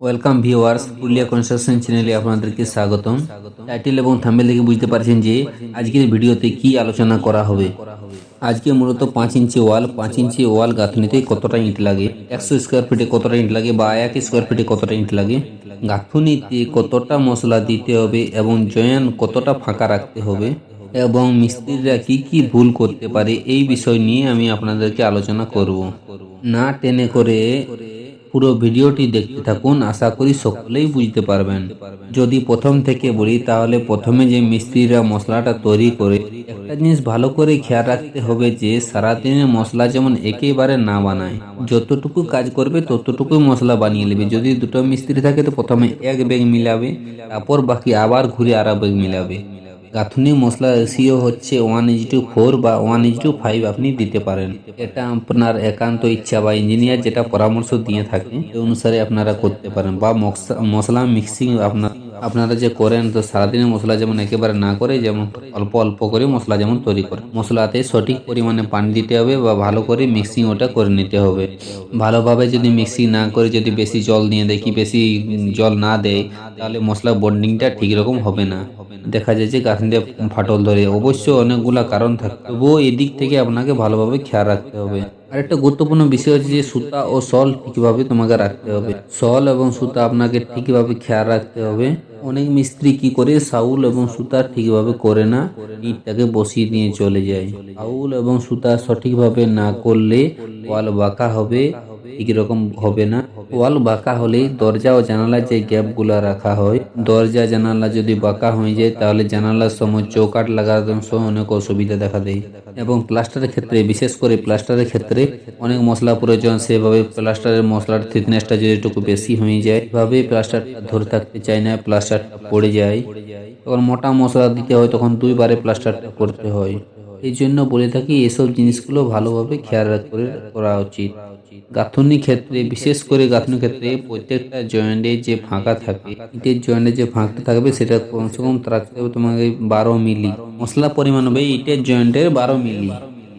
Welcome viewers Purulia construction চ্যানেলে আপনাদেরকে স্বাগতম। টাইটেল এবং থাম্বেল দেখে বুঝতে পারছেন যে আজকের ভিডিওতে কি আলোচনা করা হবে। আজকে মূলত পাঁচ ইঞ্চি ওয়াল, পাঁচ ইঞ্চি ওয়াল গাঁথনিতে কতটা ইট লাগে, একশো স্কোয়ার ফিটে কতটা ইট লাগে বা এক স্কোয়ার ফিটে কতটা ইট লাগে, গাঁথনিতে কতটা মশলা দিতে হবে এবং জয়েন কতটা ফাঁকা রাখতে হবে এবং মিস্ত্রিরা কি কি ভুল করতে পারে এই বিষয় নিয়ে আমি আপনাদেরকে আলোচনা করব। না টেনে করে পুরো ভিডিওটি দেখতে থাকুন, আশা করি সকলেই বুঝতে পারবেন। যদি প্রথম থেকে বলি, তাহলে প্রথমে যে মিস্ত্রিরা মশলাটা তৈরি করে, একটা জিনিস ভালো করে খেয়াল রাখতে হবে যে, সারাদিনের মশলা যেমন একেবারে না বানায়। যতটুকু কাজ করবে, ততটুকুই মশলা বানিয়ে নেবে। যদি দুটো মিস্ত্রি থাকে, তো প্রথমে এক ব্যাগ মিলাবে, তারপর বাকি আবার ঘুরে আর ব্যাগ মিলাবে। গাঁথুনি মশলা রেশিও হচ্ছে ওয়ান ইজ টু ফোর বা ওয়ান ইজ টু ফাইভ আপনি দিতে পারেন। এটা আপনার একান্ত ইচ্ছা বা ইঞ্জিনিয়ার যেটা পরামর্শ দিয়ে থাকে, সেই অনুসারে আপনারা করতে পারেন বা মশলা মিক্সিং আপনার আপনারা যে করেন, তো সারাদিনে মশলা যেমন একেবারে না করে, যেমন অল্প অল্প করে মশলা যেমন তৈরি করে মশলাতে সঠিক পরিমাণে পানি দিতে হবে বা ভালো করে মিক্সিং ওটা করে নিতে হবে। ভালোভাবে যদি মিক্সিং না করে, যদি বেশি জল দেয়, কি বেশি জল না দেয়, তাহলে মশলা বন্ডিংটা ঠিক রকম হবে না। দেখা যায় যে গাঁথনিতে ফাটল ধরে, অবশ্য অনেকগুলা কারণ থাকে। তবুও এদিক থেকে আপনাকে ভালোভাবে খেয়াল রাখতে হবে। আর একটা গুরুত্বপূর্ণ বিষয় হচ্ছে যে সুতা ও সল ঠিকভাবে তোমাকে রাখতে হবে। সল এবং সুতা আপনাকে ঠিকভাবে খেয়াল রাখতে হবে। অনেক মিস্ত্রি কি করে? সাউল এবং সুতা ঠিকভাবে করে না, ইটটাকে বসিয়ে দিয়ে চলে যায়। সাউল এবং সুতা সঠিকভাবে না করলে ওয়াল বাঁকা হবে। ঠিক রকম হবে না। ওয়াল বাঁকা হলে দরজা ও জানালা যে গ্যাপগুলো রাখা হয়, দরজা জানালা যদি বাঁকা হয়ে যায়, তাহলে জানালার সময় চৌকাট লাগানোর সময় অনেক অসুবিধা দেখা দেয়। এবং প্লাস্টারের ক্ষেত্রে, বিশেষ করে প্লাস্টারের ক্ষেত্রে, অনেক মশলা প্রয়োজন। সেভাবে প্লাস্টারের মশলার থিকনেসটা যদি একটু বেশি হয়ে যায়, এভাবে প্লাস্টারটা ধরে থাকতে চায় না, প্লাস্টারটা পড়ে যায়। তখন মোটা মশলা দিতে হয়, তখন দুইবারে প্লাস্টারটা করতে হয়। এই জন্য বলে থাকি, এসব জিনিসগুলো ভালোভাবে খেয়াল করে করা উচিত। গাঁথনি ক্ষেত্রে, বিশেষ করে গাঁথনি ক্ষেত্রে প্রত্যেকটা জয়েন্টে যে ফাঁকা থাকে, ইটের জয়েন্টে যে ফাঁকা থাকবে, সেটা কমসে কম তোমাকে বারো মিলি। মশলা পরিমাণ হবে ইটের জয়েন্টের বারো মিলি।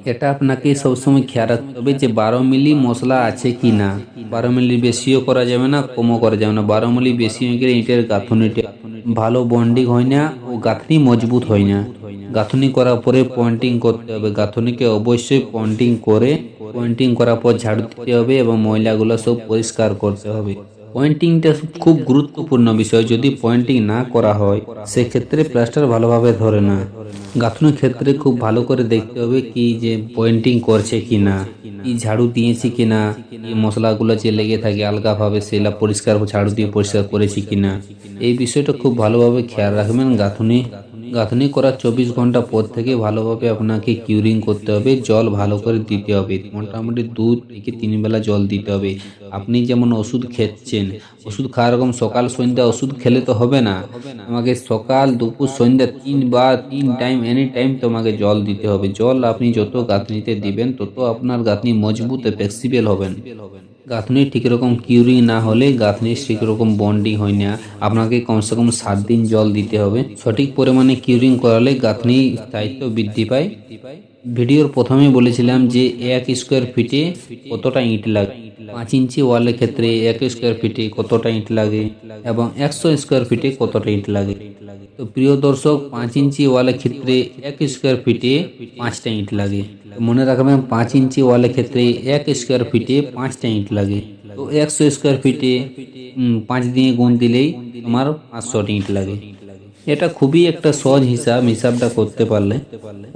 এটা আপনাকে সবসময় খেয়াল রাখতে হবে যে বারো মিলি মশলা আছে কি না বারো মিলি বেশিও করা যাবে না, কমও করা যাবে না। বারো মিলি বেশি হয়ে গেলে ইটের গাঁথনিটা ভালো বন্ডিং হয় না ও গাঁথনি মজবুত হয় না। গাঁথনি করার পরে পয়েন্টিং করতে হবে। গাঁথনিকে অবশ্যই পয়েন্টিং করে পয়েন্টিং করার পর ঝাড়ু দিতে হবে এবং ময়লাগুলো সব পরিষ্কার করতে হবে। পয়েন্টিংটা খুব গুরুত্বপূর্ণ বিষয়। যদি পয়েন্টিং না করা হয়, সেক্ষেত্রে প্লাস্টার ভালোভাবে ধরে না। গাঁথনির ক্ষেত্রে খুব ভালো করে দেখতে হবে কি যে পয়েন্টিং করছে কি না কি ঝাড়ু দিয়েছি কি না মশলাগুলো যে লেগে থাকে আলগাভাবে সেটা পরিষ্কার, ঝাড়ু দিয়ে পরিষ্কার করেছি কি না এই বিষয়টা খুব ভালোভাবে খেয়াল রাখবেন গাঁথনি। গাঁথনি করার চব্বিশ ঘণ্টা পর থেকে ভালোভাবে আপনাকে কিউরিং করতে হবে, জল ভালো করে দিতে হবে। মোটামুটি দু থেকে তিন বেলা জল দিতে হবে। আপনি যেমন ওষুধ খেচ্ছেন, ওষুধ খাওয়ার রকম সকাল সন্ধ্যা ওষুধ খেলে তো হবে না। আমাকে সকাল, দুপুর, সন্ধ্যা তিন বা তিন টাইম এনি টাইম তোমাকে জল দিতে হবে। জল আপনি যত গাঁথনিতে দিবেন, তত আপনার গাঁথনি মজবুত ফ্লেক্সিবল হবেন। গাঁথনি ঠিক রকম কিউরিং না হলে গাঁথনি ঠিক রকম বন্ডিং হয় না। আপনাকে কমসে কম সাত দিন জল দিতে হবে। সঠিক পরিমাণে কিউরিং করালে গাঁথনি স্থায়িত্ব বৃদ্ধি পায়। ভিডিওর প্রথমে বলেছিলাম যে এক স্কোয়ার ফিটে কতটা ইট লাগে পাঁচ ইঞ্চি ওয়ালের ক্ষেত্রে এক স্কোয়ার ফিটে কতটা ইট লাগে এবং একশো স্কোয়ার ফিটে কতটা ইট লাগে। তো প্রিয় দর্শক, পাঁচ ইঞ্চি ওয়ালের ক্ষেত্রে এক স্কোয়ার ফিটে পাঁচটা ইট লাগে। মনে রাখবেন, পাঁচ ইঞ্চি ওয়ালের ক্ষেত্রে এক স্কোয়ার ফিটে পাঁচটা ইট লাগে। তো একশো স্কোয়ার ফিটে পাঁচ দিয়ে গুণ দিলেই তোমার পাঁচশো ইট লাগে। এটা খুবই একটা সহজ হিসাব, হিসাবটা করতে পারলে।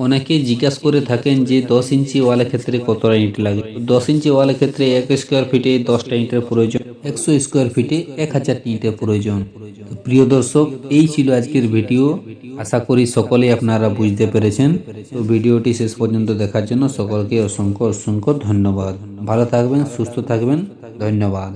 অনেকে জিজ্ঞাসা করে থাকেন যে দশ ইঞ্চি ওয়ালের ক্ষেত্রে কতটা ইট লাগে। দশ ইঞ্চি ওয়ালের ক্ষেত্রে এক স্কোয়ার ফিটে দশটা ইটের প্রয়োজন, একশো স্কোয়ার ফিটে এক হাজার ইটের প্রয়োজন। প্রিয় দর্শক, এই ছিল আজকের ভিডিও আশা করি সকলেই আপনারা বুঝতে পেরেছেন। তো ভিডিওটি শেষ পর্যন্ত দেখার জন্য সকলকে অসংখ্য অসংখ্য ধন্যবাদ। ভালো থাকবেন, সুস্থ থাকবেন। ধন্যবাদ।